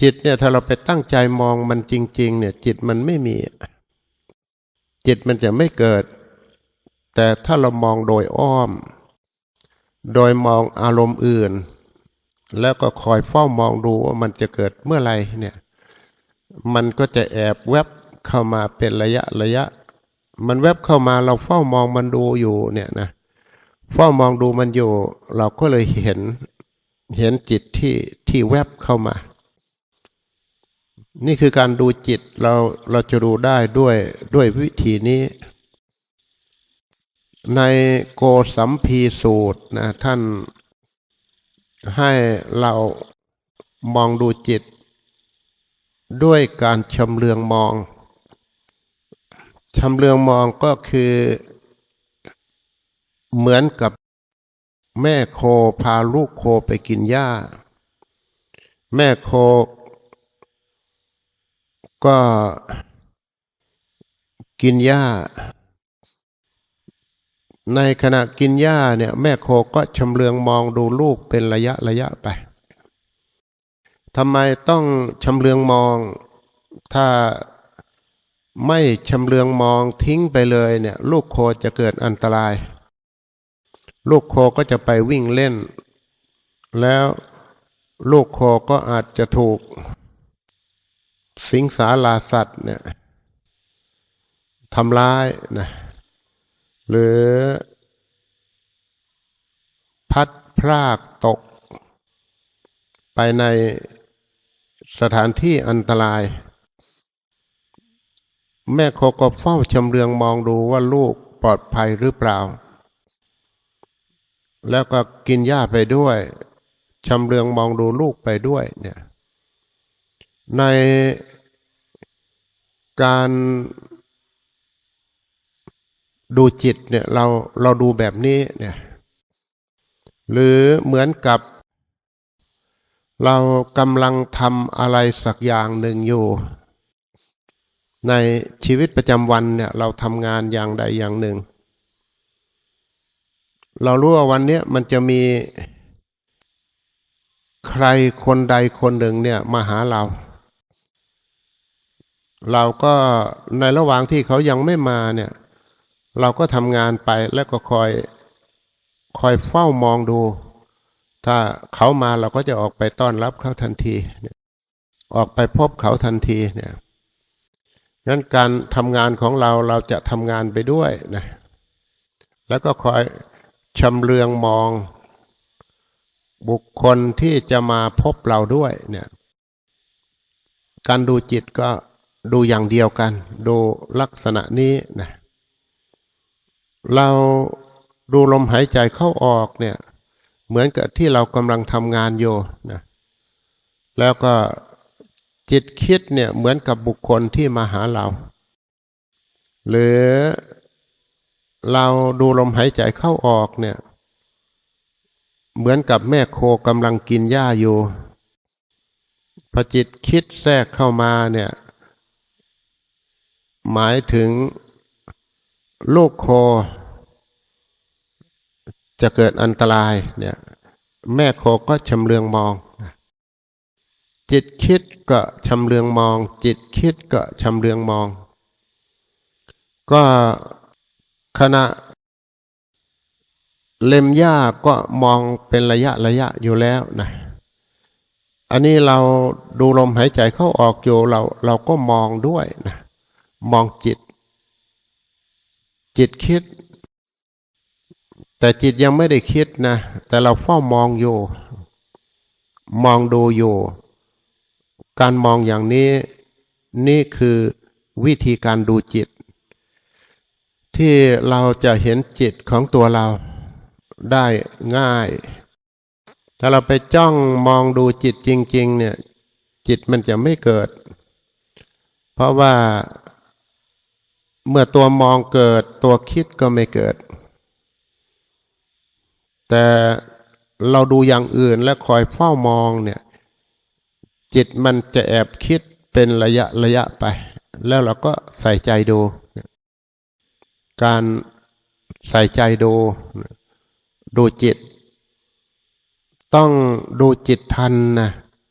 จิตเนี่ยถ้าเราไปตั้งใจมองมันจริง ๆ เนี่ย จิตมันไม่มี จิตมันจะไม่เกิด แต่ถ้าเรามองโดยอ้อม โดยมองอารมณ์อื่น แล้วก็คอยเฝ้ามองดูว่ามันจะเกิดเมื่อไรเนี่ย มันก็จะแอบแวบเข้ามาเป็นระยะระยะ มันแวบเข้ามาเราเฝ้ามองมันดูอยู่เนี่ยนะเฝ้ามองดูมันอยู่ เราก็เลยเห็นเห็นจิตที่ที่แวบเข้ามา นี่คือการดูจิตเราเราจะดูได้ด้วยด้วยวิธีนี้ ในโกสัมพีสูตรนะท่านให้เรามองดูจิต ด้วยการชำเลืองมองชำเลืองมองก็คือเหมือนกับแม่โคพาลูกโคไปกินหญ้า แม่โค ก็กินหญ้า ในขณะกินหญ้าเนี่ย แม่โคก็ชำเลืองมองดูลูกเป็นระยะระยะไปทำไมต้องชำเลืองมอง ถ้าไม่ชำเลืองมองทิ้งไปเลยเนี่ย ลูกโคจะเกิดอันตราย ลูกโคก็จะไปวิ่งเล่น แล้วลูกโคก็อาจจะถูก สิงสาราสัตว์เนี่ยทำร้ายนะหรือพัดพรากตก ไปในสถานที่อันตราย แม่โคก็เฝ้าชำเลืองมองดูว่าลูกปลอดภัยหรือเปล่า แล้วก็กินหญ้าไปด้วยชำเลืองมองดูลูกไปด้วยเนี่ยใน การดูจิตเนี่ยเราเราดูแบบนี้เนี่ยหรือเหมือนกับ เรากำลังทำอะไรสักอย่างหนึ่งอยู่ ในชีวิตประจำวันเนี่ยเราทำงานอย่างใดอย่างหนึ่ง เรารู้ว่าวันนี้มันจะมีใครคนใดคนหนึ่งเนี่ยมาหาเรา เราก็ในระหว่างที่เขายังไม่มาเนี่ย เราก็ทำงานไปแล้วก็คอยคอยเฝ้ามองดู ถ้าเขามาเราก็จะออกไปต้อนรับเขาทันทีออกไปพบเขาทันทีเนี่ยงั้นการทำงานของเราเราจะทำงานไปด้วยนะแล้วก็คอยชำเลืองมอง บุคคลที่จะมาพบเราด้วยเนี่ยการดูจิตก็ ดูอย่างเดียวกัน ดูลักษณะนี้นะเราดูลมหายใจเข้าออกเนี่ยเหมือนกับที่เรากำลังทำงานอยู่นะแล้วก็จิตคิดเนี่ยเหมือนกับบุคคลที่มาหาเรา หรือเราดูลมหายใจเข้าออกเนี่ยเหมือนกับแม่โคกำลังกินหญ้าอยู่พอจิตคิดแทรกเข้ามาเนี่ย หมายถึงลูกโค จะเกิดอันตรายเนี่ยแม่โคก็ชำเลืองมอง จิตคิดก็ชำเลืองมอง จิตคิดก็ชำเลืองมอง ก็ขณะ เล็มหญ้าก็มองเป็นระยะระยะอยู่แล้วนะอันนี้เราดูลมหายใจเข้าออกอยู่เราเราก็มองด้วยนะ มองจิต จิตคิด แต่จิตยังไม่ได้คิดนะ แต่เราเฝ้ามองอยู่ มองดูอยู่ การมองอย่างนี้ นี่คือวิธีการดูจิต ที่เราจะเห็นจิตของตัวเราได้ง่าย ถ้าเราไปจ้องมองดูจิตจริง ๆ เนี่ย จิตมันจะไม่เกิด เพราะว่า เมื่อตัวมองเกิดตัวคิดก็ไม่เกิด แต่เราดูอย่างอื่นและคอยเฝ้ามองเนี่ย จิตมันจะแอบคิดเป็นระยะระยะไป แล้วเราก็ใส่ใจดู การใส่ใจดู ดูจิต ต้องดูจิตทันนะ